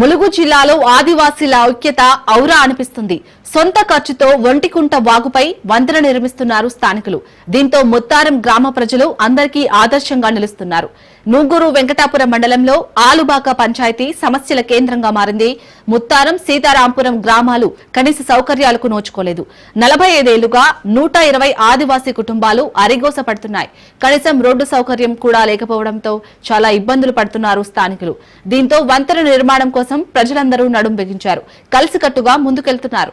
ములుగు జిల్లాలో ఆదివాసీల ఐక్యత ఔరా అనిపిస్తుంది. సొంత ఖర్చుతో ఒంటికుంట వాగుపై వంతెన నిర్మిస్తున్నారు స్థానికులు. దీంతో ముత్తారం గ్రామ ప్రజలు అందరికీ ఆదర్శంగా నిలుస్తున్నారు. నూగూరు వెంకటాపురం మండలంలో ఆలుబాక పంచాయతీ సమస్యల కేంద్రంగా మారింది. ముత్తారం సీతారాంపురం గ్రామాలు కనీస సౌకర్యాలకు నోచుకోలేదు. నలభై ఐదేళ్ళుగా నూట ఇరవై ఆదివాసీ కుటుంబాలు అరిగోస పడుతున్నాయి కనీసం రోడ్డు సౌకర్యం కూడా లేకపోవడంతో చాలా ఇబ్బందులు పడుతున్నారు స్థానికులు. దీంతో వంతెన నిర్మాణం కోసం ప్రజలందరూ నడుం బిగించారు. కలిసికట్టుగా ముందుకెళ్తున్నారు.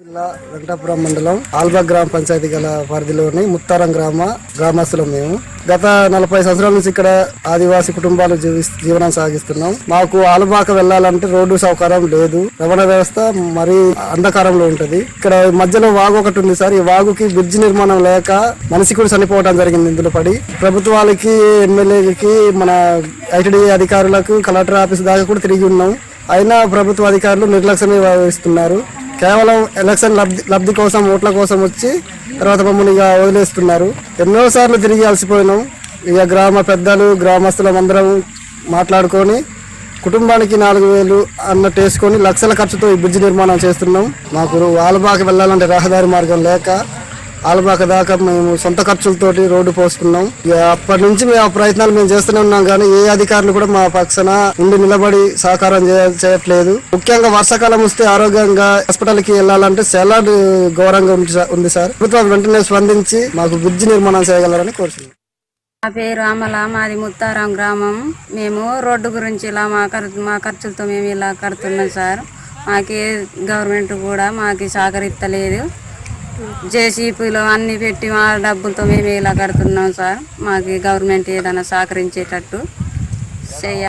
జిల్లా వెంకటాపురం మండలం ఆల్బా గ్రామ పంచాయతీ గల పరిధిలోని ముత్తారం గ్రామ గ్రామస్తులం మేము. గత నలభై సంవత్సరాల నుంచి ఇక్కడ ఆదివాసీ కుటుంబాలు జీవి జీవనం సాగిస్తున్నాం. మాకు ఆలుబాక వెళ్ళాలంటే రోడ్డు సౌకర్యం లేదు. రవాణా వ్యవస్థ మరీ అంధకారంలో ఉంటది. ఇక్కడ మధ్యలో వాగు ఒకటి ఉంది సార్. ఈ వాగుకి బ్రిడ్జ్ నిర్మాణం లేక మనిషి కూడా చనిపోవడం జరిగింది ఇందులో పడి. ప్రభుత్వాలకి ఎమ్మెల్యేకి మన ఐటీడీ అధికారులకు కలెక్టర్ ఆఫీస్ దాకా కూడా తిరిగి ఉన్నాం. అయినా ప్రభుత్వ అధికారులు నిర్లక్ష్యమే వహిస్తున్నారు. కేవలం ఎలక్షన్ లబ్ధి లబ్ధి కోసం ఓట్ల కోసం వచ్చి తర్వాత మమ్మల్ని ఇక వదిలేస్తున్నారు. ఎన్నోసార్లు తిరిగి అలసిపోయినాం. ఇక గ్రామ పెద్దలు గ్రామస్తులం అందరం మాట్లాడుకొని కుటుంబానికి నాలుగు వేలు అన్నట్టు వేసుకొని లక్షల ఖర్చుతో ఈ బ్రిడ్జ్ నిర్మాణం చేస్తున్నాం. మాకు ఆలబాక వెళ్ళాలంటే రహదారి మార్గం లేక ఆలబాక దాకా మేము సొంత ఖర్చులతోటి రోడ్డు పోసుకున్నాం. అప్పటి నుంచి మేము ఆ ప్రయత్నాలు మేము చేస్తూనే ఉన్నాం కానీ ఏ అధికారులు కూడా మా పక్షాన ఉండి నిలబడి సహకారం చేయట్లేదు. ముఖ్యంగా వర్షాకాలం వస్తే ఆరోగ్యంగా హాస్పిటల్కి వెళ్ళాలంటే చాలా ఘోరంగా ఉంది సార్- ఉంది సార్. ప్రభుత్వం వెంటనే స్పందించి మాకు బ్రిడ్జ్ నిర్మాణం చేయగలరని కోరుతున్నాం నా పేరు అమల మాది ముత్తారం గ్రామం. మేము రోడ్డు గురించి ఇలా మా ఖర్చు మా ఖర్చులతో మేము ఇలా కడుతున్నాం సార్. మాకే గవర్నమెంట్ కూడా మాకు సహకరిస్తలేదు. జేసీపీలో అన్ని పెట్టి మా డబ్బులతో మేము ఇలా కడుతున్నాం సార్. మాకు గవర్నమెంట్ ఏదైనా సహకరించేటట్టు చేయాలి